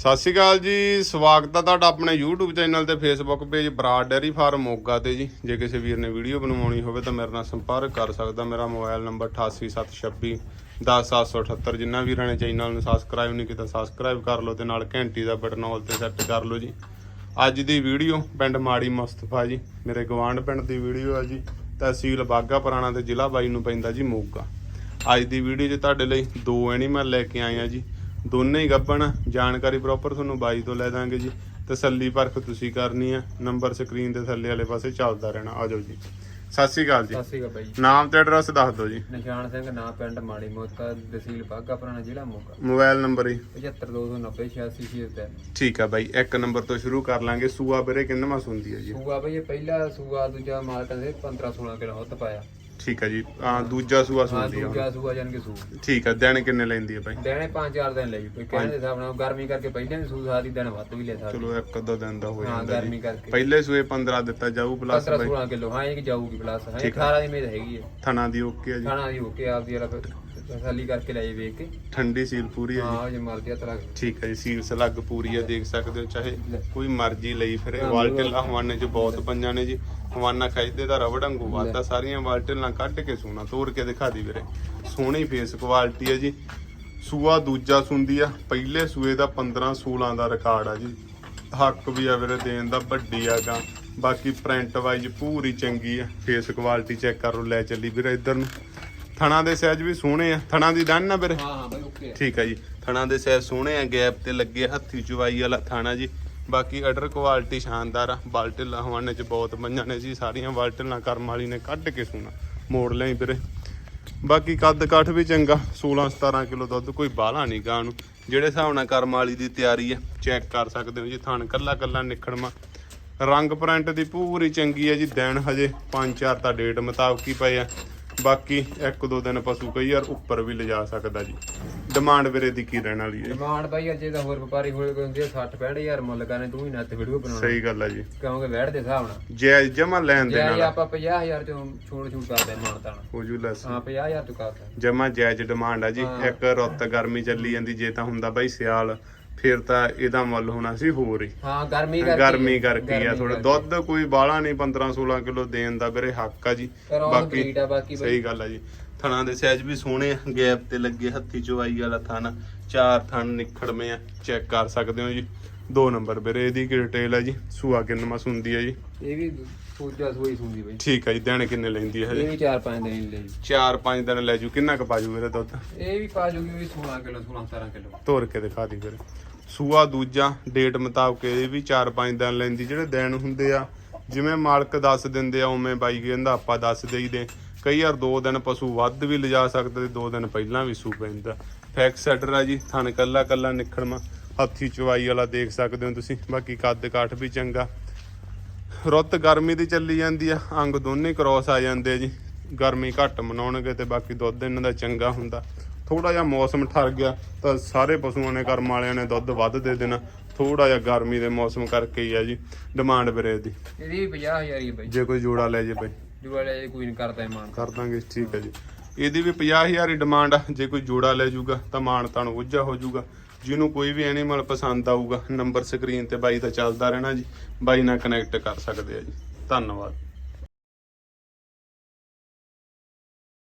ਸਤਿ ਸ਼੍ਰੀ ਅਕਾਲ ਜੀ, ਸਵਾਗਤ ਹੈ ਤੁਹਾਡਾ ਆਪਣੇ YouTube ਚੈਨਲ ਤੇ Facebook ਪੇਜ ਬਰਾਡ ਡੈਰੀ ਫਾਰਮ ਮੋਗਾ ਤੇ ਜੀ। ਜੇ ਕਿਸੇ ਵੀਰ ਨੇ ਵੀਡੀਓ ਬਣਵਾਉਣੀ ਹੋਵੇ ਤਾਂ ਮੇਰੇ ਨਾਲ ਸੰਪਰਕ ਕਰ ਸਕਦਾ। ਮੇਰਾ ਮੋਬਾਈਲ ਨੰਬਰ 8876 10778 ਜਿੰਨਾ ਵੀਰਾਂ ਨੇ ਚੈਨਲ ਨੂੰ ਸਬਸਕ੍ਰਾਈਬ ਨਹੀਂ ਕੀਤਾ ਸਬਸਕ੍ਰਾਈਬ ਕਰ ਲਓ ਤੇ ਨਾਲ ਘੰਟੀ ਦਾ ਬਟਨ ਆਲ ਤੇ ਸੈੱਟ ਕਰ ਲਓ ਜੀ। ਅੱਜ ਦੀ ਵੀਡੀਓ, ਪਿੰਡ ਮਾੜੀ ਮੁਸਤਫਾ ਜੀ, ਮੇਰੇ ਗਵਾਂਢ ਪਿੰਡ ਦੀ ਵੀਡੀਓ ਆ ਜੀ। ਤਹਿਸੀਲ ਬਾਗਾ ਪੁਰਾਣਾ ਤੇ ਜ਼ਿਲ੍ਹਾ ਬਾਈ ਨੂੰ ਪੈਂਦਾ ਜੀ ਮੋਗਾ। ਅੱਜ ਦੀ ਵੀਡੀਓ 'ਚ ਤੁਹਾਡੇ ਲਈ ਦੋ ਐਨੀਮਲ ਲੈ ਕੇ ਆਏ ਆ ਜੀ। ਦੋਨੇ ਹੀ ਗੱਬਣ ਜਾਣਕਾਰੀ ਪ੍ਰੋਪਰ ਤੁਹਾਨੂੰ ਬਾਈ ਤੋਂ ਲੈ ਦਾਂਗੇ ਜੀ। ਤਸੱਲੀ ਪਰਖ ਤੁਸੀਂ ਕਰਨੀ ਆ। ਨੰਬਰ ਸਕਰੀਨ ਦੇ ਥੱਲੇ ਵਾਲੇ ਪਾਸੇ ਚੱਲਦਾ ਰਹਿਣਾ। ਆ ਜਾਓ ਜੀ। ਸਤਿ ਸ਼੍ਰੀ ਅਕਾਲ ਜੀ। ਸਤਿ ਸ਼੍ਰੀ ਅਕਾਲ ਬਾਈ ਨਾਮ ਤੇ ਐਡਰੈਸ ਦੱਸ ਦਿਓ ਜੀ। ਨਿਸ਼ਾਨ ਸਿੰਘ ਨਾਂ ਪਿੰਡ ਮਾੜੀ ਮੋਤਾ ਤਹਿਸੀਲ ਬਾਗਾ ਪੁਰਾਣਾ ਜ਼ਿਲ੍ਹਾ ਮੋਗਾ। ਮੋਬਾਈਲ ਨੰਬਰ ਹੀ 75290 ਠੀਕ ਆ ਬਾਈ। ਇੱਕ ਨੰਬਰ ਤੋਂ ਸ਼ੁਰੂ ਕਰ ਲਾਂਗੇ। ਸੂਆ ਵੀਰੇ ਕਿੰਨਾ ਮਾਸ ਹੁੰਦੀ ਹੈ ਜੀ? ਸੂਆ ਬਈ ਇਹ ਪਹਿਲਾ ਸੂਆ ਦੂਜਾ ਮਾਲ ਕਹਿੰਦੇ 15 16 ਕਿਲੋ ਹੁੱਤ ਪਾਇਆ। ਠੀਕ ਆ ਜੀ। ਆ ਦੂਜਾ ਸੂਆ ਹਾਂ ਆ। ਦੂਜਾ ਸੂਆ ਜਾਨ ਕੇ ਸੂ। ਠੀਕ ਆ ਦਿਨ ਕਿੰਨੇ ਲੈਂਦੀ ਹੈ ਬਾਈ ਦੇਣੇ 5-4 ਦਿਨ ਲਈ। ਕੋਈ ਕਹਿੰਦੇ ਹਿਸਾਬ ਨਾਲ ਗਰਮੀ ਕਰਕੇ ਪਹਿਲਾਂ ਵੀ ਸੂ ਸਾਰੀ ਦਿਨ ਵੱਧ ਵੀ ਲੈ ਸਕਦੀ। ਚਲੋ ਇੱਕ ਅੱਧਾ ਦਿਨ ਦਾ ਹੋ ਹਾਂ ਜਾਂਦਾ ਜੀ। ਗਰਮੀ ਕਰਕੇ। ਪਹਿਲੇ ਸੂਏ 15 ਦਿੱਤਾ ਜਾਊ ਪਲੱਸ 15 ਬਾਈ। 16 ਕਿਲੋ। ਹਾਂ ਇਹ ਕਿ ਜਾਊਗੀ ਪਲੱਸ ਹਾਂ ਠੀਕ 18 ਦੀ ਮੇਦ ਹੈਗੀ ਹੈ। ਥਣਾ ਦੀ ਓਕੇ ਆ ਜੀ। ਖਾਣਾ ਦੀ ਓਕੇ ਆਪਦੀ ਵਾਲਾ ਤਸੱਲੀ ਕਰਕੇ ਲੈ ਜੇ ਵੇਖ ਕੇ। ਠੰਡੀ ਸੀਲ ਪੂਰੀ ਹੈ ਜੀ। ਹਾਂ ਜੇ ਮਰਜ਼ੀ ਹੱਥ ਰੱਖ ਠੀਕ ਹੈ ਜੀ ਸੀਲ ਸਲੱਗ ਪੂਰੀ ਹੈ ਦੇਖ ਸਕਦੇ ਹੋ ਚਾਹੇ ਕੋਈ ਮਰਜ਼ੀ ਲਈ ਫਿਰੇ। ਵਾਲਟਲ ਹਵਾਨੇ ਚ ਬਹੁਤ ਪੰਜਾਂ ਨੇ ਜੀ। ਹਵਾਨਾ ਖਿੱਚਦੇ ਦਾ ਰਬੜ ਵਾਂਗੂ ਵਾਤਾ ਸਾਰੀਆਂ ਵਾਲਟਲ ਕੱਢ ਕੇ ਸੋਨਾ ਤੋੜ ਕੇ ਦਿਖਾ ਦੀ ਵੀਰੇ। ਸੋਹਣੀ ਫੇਸ ਕੁਆਲਿਟੀ ਹੈ ਜੀ। ਸੂਆ ਦੂਜਾ ਸੁੰਦੀ ਆ ਪਹਿਲੇ ਸੂਏ ਦਾ 15 16 ਦਾ ਰਿਕਾਰਡ ਆ ਜੀ। ਹੱਕ ਵੀ ਆ ਵੀਰੇ ਦੇਣ ਦਾ ਵੱਡੀ ਆਗਾ ਬਾਕੀ ਪ੍ਰਿੰਟ ਵਾਈਜ਼ ਪੂਰੀ ਚੰਗੀ ਆ। ਫੇਸ ਕੁਆਲਿਟੀ ਚੈੱਕ ਕਰੋ ਲੈ ਚੱਲੀ ਵੀਰੇ ਇੱਧਰ ਨੂੰ। ਥਣਾ ਦੇ ਸਾਈਜ਼ ਵੀ ਸੋਹਣੇ ਆ ਥਣਾ ਦੀ ਡਨ ਨਾ ਵੀਰੇ? ਹਾਂ ਹਾਂ ਬਈ ਓਕੇ ਠੀਕ ਹੈ ਜੀ ਥਣਾ ਦੇ ਸਾਈਜ਼ ਸੋਹਣੇ ਆ ਗੈਪ ਤੇ ਲੱਗੇ ਹੱਥੀ ਚੁਵਾਈ ਵਾਲਾ ਥਾਣਾ ਜੀ। ਬਾਕੀ ਅਡਰ ਕੁਆਲਿਟੀ ਸ਼ਾਨਦਾਰ ਆ ਬਾਲਟਿਲ ਹਵਾਨੇ ਚ ਬਹੁਤ ਮੰਝਾਂ ਨੇ ਜੀ ਸਾਰੀਆਂ ਬਾਲਟਿਲਾਂ ਕਰਮ ਵਾਲੀ ਨੇ ਕੱਢ ਕੇ ਸੋਨਾ ਮੋੜ ਲਈ ਵੀਰੇ। ਬਾਕੀ ਕੱਦ ਕਾਠ ਵੀ ਚੰਗਾ 16 17 ਕਿਲੋ ਦੁੱਧ ਕੋਈ ਬਾਹਲਾ ਨਹੀਂ ਗਾ ਨੂੰ ਜਿਹੜੇ ਹਿਸਾਬ ਨਾਲ ਕਰਮ ਵਾਲੀ ਦੀ ਤਿਆਰੀ ਹੈ ਚੈੱਕ ਕਰ ਸਕਦੇ ਹੋ ਜੀ ਥਣ ਕੱਲਾ ਕੱਲਾ ਨਿਖੜਮਾ। ਰੰਗ ਪ੍ਰਿੰਟ ਦੀ ਪੂਰੀ ਚੰਗੀ ਹੈ ਜੀ ਦਿਨ ਹਜੇ 5-4 ਤਾਂ ਡੇਟ ਮੁਤਾਬਕ ਹੀ ਪਏ ਆ। ਬਾਕੀ ਇੱਕ ਦੋ ਦਿਨ ਪਸ਼ੂ ਕਈ ਵਾਰ ਉੱਪਰ ਵੀ ਲਿਜਾ ਸਕਦਾ ਜੀ। ਡਿਮਾਂਡ ਵੀਰੇ ਦੀ ਕੀ ਰਹਿਣ ਵਾਲੀ ਹੈ ਡਿਮਾਂਡ ਬਾਈ ਅੱਜ ਇਹਦਾ ਹੋਰ ਵਪਾਰੀ ਹੋਏ ਕੋਈ ਹੁੰਦੀ ਹੈ 60 65000 ਮੁੱਲ ਕਰਨੇ ਤੂੰ ਹੀ ਨਾ ਤੇ ਵੀਡੀਓ ਬਣਾਉਣਾ। ਸਹੀ ਗੱਲ ਹੈ ਜੀ। ਕਿਉਂਕਿ ਵੈੜ ਦੇ ਹਿਸਾਬ ਨਾਲ। ਜੈ ਜਮਾ ਲੈਣ ਦੇ ਨਾਲ। ਆਪਾਂ 50000 ਚੋਂ ਛੋੜ ਛੂਟ ਕਰਦੇ ਮਾਨਤਾ ਹੋ ਜੂ ਲੈਸ ਹਾਂ 50000 ਤੋਂ ਕਰਦਾ ਜਮਾ ਜਾਇਜ਼ ਡਿਮਾਂਡ ਆ ਜੀ। ਇੱਕ ਰੁੱਤ ਗਰਮੀ ਚੱਲੀ ਜਾਂਦੀ ਜੇ ਤਾਂ ਹੁੰਦਾ ਬਾਈ ਸਿਆਲ। ਫਿਰ ਤਾਂ ਇਹਦਾ ਮੁੱਲ ਹੋਣਾ ਸੀ ਹੋਰ ਹੀ। ਹਾਂ ਗਰਮੀ ਕਰਕੇ ਗਰਮੀ ਕਰਕੇ ਆ ਥੋੜਾ। ਦੁੱਧ ਕੋਈ ਬਾਲਾ ਨਹੀਂ 15 16 ਕਿਲੋ ਦੇਣ ਦਾ ਵੀਰੇ ਹੱਕ ਆ ਜੀ। ਬਾਕੀ ਸਹੀ ਗੱਲ ਆ ਜੀ। ਥਣਾ ਦੇ ਸਾਈਜ਼ ਵੀ ਸੋਹਣੇ ਆ ਗੈਪ ਤੇ ਲੱਗੇ ਹੱਥੀ ਚਵਾਈ ਵਾਲਾ ਥਣ। ਚਾਰ ਥਣ ਨਿਖੜਵੇਂ ਆ ਚੈੱਕ ਕਰ ਸਕਦੇ ਹੋ ਜੀ। ਦੋ ਨੰਬਰ ਵੀਰੇ ਇਹਦੀ ਕੀ ਡਿਟੇਲ ਹੈ ਜੀ? ਸੂਆ ਕਿੰਨਵਾ ਸੁੰਦੀ ਹੈ ਜੀ? ਇਹ ਵੀ ਸੂਜਾ ਸੂਈ ਸੁੰਦੀ ਬਾਈ। ਠੀਕ ਹੈ ਜੀ ਦਿਨ ਕਿੰਨੇ ਲੈਂਦੀ ਹੈ ਇਹ ਵੀ 4-5 ਦਿਨ ਲਈ 4-5 ਦਿਨ ਲੈ ਜੂ ਕਿੰਨਾ ਕੁ ਪਾਜੂ ਵੀਰੇ ਦੁੱਧ? ਇਹ ਵੀ ਪਾ ਜੂਗੀ ਵੀ 16 ਕਿਲੋ 16-17 ਕਿਲੋ। ਤੋਰ ਕੇ ਦਿਖਾ ਦੀ ਫਿਰ ਸੂਆ ਦੂਜਾ ਡੇਟ ਮੁਤਾਬਕ ਇਹ ਵੀ 4-5 ਦਿਨ ਲੈਂਦੀ ਜਿਹੜੇ ਦਿਨ ਹੁੰਦੇ ਆ ਜਿਵੇਂ ਮਾਲਕ ਦੱਸ ਦਿੰਦੇ ਆ ਉਵੇਂ ਬਾਈ ਕਹਿੰਦਾ ਆਪਾਂ ਦੱਸ ਦੇਈਦੇ। ਕਈ ਵਾਰ 2 ਦਿਨ ਪਸ਼ੂ ਵੱਧ ਵੀ ਲਿਜਾ ਸਕਦੇ ਤੇ 2 ਦਿਨ ਪਹਿਲਾਂ ਵੀ ਸੂ ਪੈਂਦਾ। ਫੈਕਸ ਸੈਟਰ ਆ ਜੀ ਥਣ ਕੱਲਾ ਕੱਲਾ ਨਿਖੜਮਾ। ਹੱਥੀ ਚਵਾਈ ਵਾਲਾ ਦੇਖ ਸਕਦੇ ਹੋ ਤੁਸੀਂ ਬਾਕੀ ਕੱਦ ਕਾਠ ਵੀ ਚੰਗਾ। ਰੁੱਤ ਗਰਮੀ ਦੀ ਚੱਲੀ ਜਾਂਦੀ ਆ ਅੰਗ ਦੋਨੇ ਕ੍ਰੋਸ ਆ ਜਾਂਦੇ ਜੀ। ਗਰਮੀ ਘੱਟ ਮਨਾਉਣਗੇ ਤੇ ਬਾਕੀ ਦੁੱਧ ਇਹਨਾਂ ਦਾ ਚੰਗਾ ਹੁੰਦਾ। ਥੋੜਾ ਜਿਹਾ ਮੌਸਮ ਠਰ ਗਿਆ ਤਾਂ ਸਾਰੇ ਪਸ਼ੂਆਂ ਨੇ ਕਰਮ ਵਾਲਿਆਂ ਨੇ ਦੁੱਧ ਵੱਧ ਦੇ ਦੇਣਾ। ਥੋੜਾ ਜਿਹਾ ਗਰਮੀ ਦੇ ਮੌਸਮ ਕਰਕੇ ਹੀ ਆ ਜੀ ਡਿਮਾਂਡ ਵੀਰੇ ਦੀ ਇਹਦੀ ਵੀ 50000 ਹੀ ਬਾਈ। ਜੇ ਕੋਈ ਜੋੜਾ ਲੈ ਜੇ ਬਈ ਜੁਵਾਲੇ ਕੋਈ ਨਹੀਂ ਕਰਦਾ ਇਹ ਮਾਨ ਕਰ ਦਾਂਗੇ ਠੀਕ ਹੈ ਜੀ। ਇਹਦੀ ਵੀ 50000 ਹੀ ਡਿਮਾਂਡ ਆ ਜੇ ਕੋਈ ਜੋੜਾ ਲੈ ਜਾਊਗਾ ਤਾਂ ਮਾਣ ਤਾਂ ਉੱਜਾ ਹੋ ਜਾਊਗਾ। ਜਿਹਨੂੰ ਕੋਈ ਵੀ ਐਨੀਮਲ ਪਸੰਦ ਆਊਗਾ ਨੰਬਰ ਸਕਰੀਨ ਤੇ ਬਾਈ ਦਾ ਚੱਲਦਾ ਰਹਿਣਾ ਜੀ। ਬਾਈ ਨਾਲ ਕਨੈਕਟ ਕਰ ਸਕਦੇ ਆ ਜੀ। ਧੰਨਵਾਦ।